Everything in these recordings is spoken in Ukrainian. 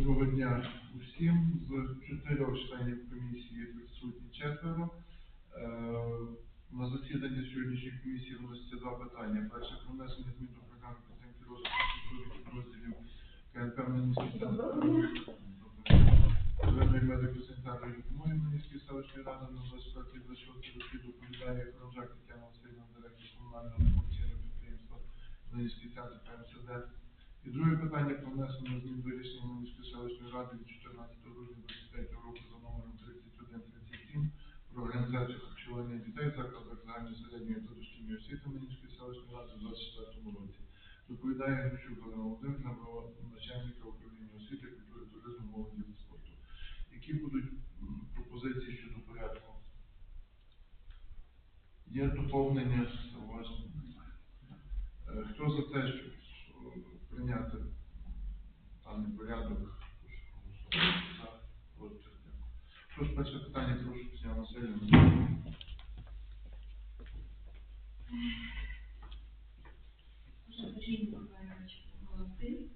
Доброго дня усім. З чотирьох членів комісії присутні четверо. Е, На засіданні сьогоднішньої комісії виносяться два питання. Перше про внесення змін до програми підтримки розвитку структури підрозділів КНП Мінський медико-санітарної допомоги Мінської селищної ради на 24-26 роки доповідає Кронжак Тетяна Васильівна, директор комунального комерційного підприємства Мінський центр КМСД. І друге питання про внесення змін до рішення Мінської селищної ради від 14 грудня 23 року за номером 3137 про організацію харчування дітей в закладах загальної середньої та дошкільної освіти Мінської селищної ради у 24 році. Доповідає Грищук Галина Володимирівна, начальника управління освіти, культури, туризму, молоді та спорту. Які будуть пропозиції щодо порядку? Є доповнення зауваження? Е, Хто за те, щоб прийняти даний порядок? Прошу перше питання, прошу Тетяна Васильівна. Сергій Миколаївич оголосив.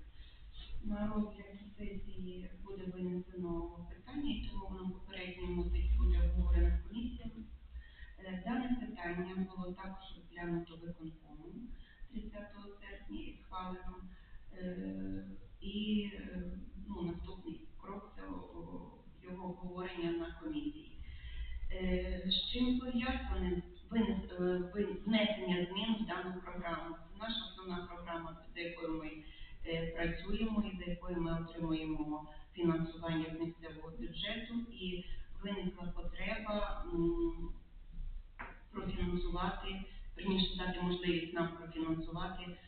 На розгляд сесії буде винесено питання, і тому воно попередньо мусить бути обговорене з комісіями. Е, Дане питання було також розглянуто виконкомом 30 серпня і схвалено. Е, І ну, наступний крок це його обговорення на комісії. Е, З чим пов'язане е, внесення змін в дану програму? Це наша основна програма, за якою ми працюємо і за якою ми отримуємо фінансування з місцевого бюджету. І виникла потреба профінансувати, верніше дати можливість нам профінансувати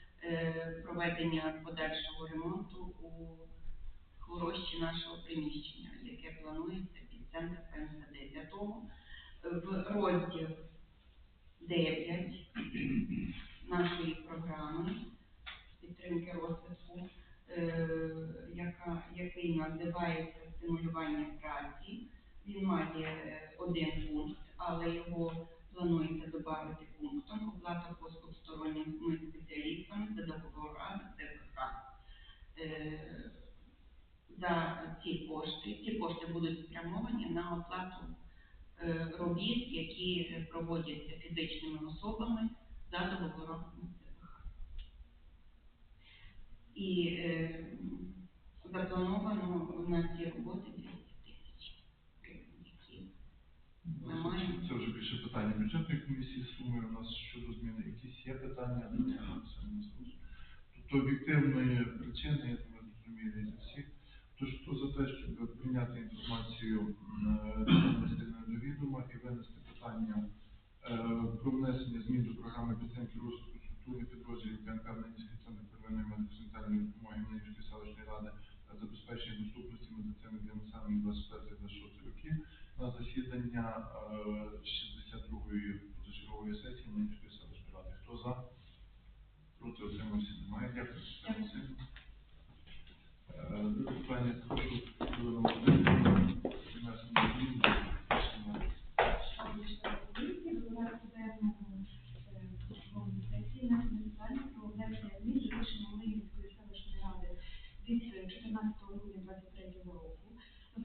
проведення подальшого ремонту у хворощі нашого приміщення, яке планується під центр ПМСД. Для того е, в розділ 9 нашої програми підтримки розвитку, е, яка, який називається стимулювання праці. Він має е, один пункт, але його За ці кошти, ці кошти будуть спрямовані на оплату е, робіт, які е, проводяться фізичними особами за договором ЦПК. І е, заплановано на ці роботи 200 тисяч гривень, які ми маємо. Це вже більше питання бюджетної комісії з сумою. У нас щодо зміни якісь є питання. Тобто об'єктивної причини, я думаю, зрозуміли для всіх. Хто за те, щоб прийняти інформацію е, до відома і винести питання е, про внесення змін до програми підтримки розвитку структури підрозділів КНП Мінський центр первинної медико-санітарної допомоги Мінської селищної ради та забезпечення доступності медицини для населення 25-26 років на засідання е, 62-ї позачергової сесії Мінської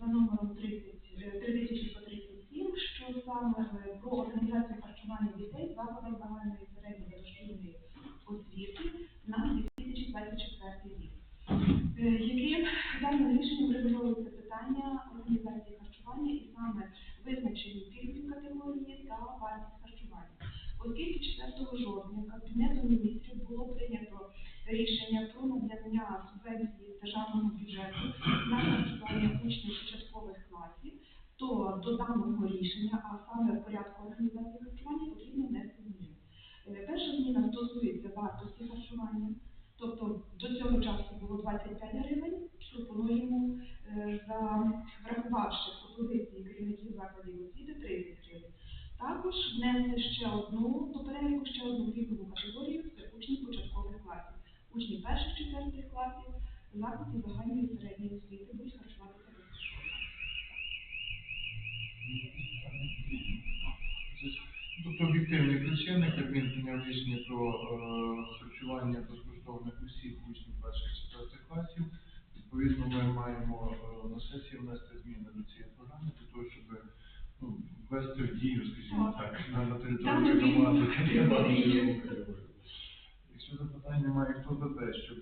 за номером 30, е, 3137, що саме е, про організацію харчування дітей в закладах загальної середньої дошкільної освіти на 2024 рік. Е, Яким даним рішенням регулюється питання організації харчування і саме визначені пільгові категорії та вартість харчування. Оскільки 4 жовтня Кабінетом міністрів було прийнято рішення про надання субвенції з державного бюджету на харчування учнів початкових класів, то до даного рішення, а саме порядку організації харчування, потрібно внести зміни. Е, Перша зміна стосується вартості харчування. Тобто до цього часу було 25 гривень, пропонуємо, е, за врахувавши пропозиції керівників закладів освіти 30 гривень. Також внесли ще одну до переліку ще одну вікову категорію це учні початкових класів. Учні перших четвертих класів закладів загальної середньої освіти будуть харчуватися безкоштовно. Тобто причини Кабмін прийняв рішення про е, харчування безкоштовне усіх учнів перших четвертих класів. Відповідно, ми маємо е, на сесії внести зміни до цієї програми для того, щоб ну, ввести в дію, скажімо так, на, території громади. Якщо запитання немає, хто за те, щоб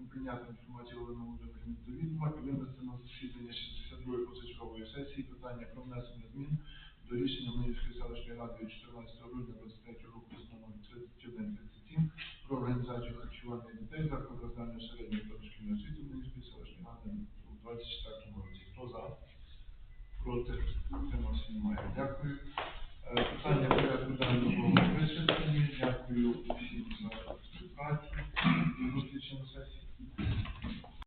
ну, прийняти інформацію Олени Володимирівни до відома і винести на засідання 62-ї позачергової сесії питання про внесення змін до рішення Минівської селищної ради від 14 грудня 23 року з номером 3137 про організацію харчування дітей закладів загальної середньої та дошкільної освіти Минівської селищної ради у 24 році. Хто за? Проти? Утримався немає. Дякую. Е, Питання порядку денного вичерпані. Дякую всім за співпрацю. До зустрічі на сесії.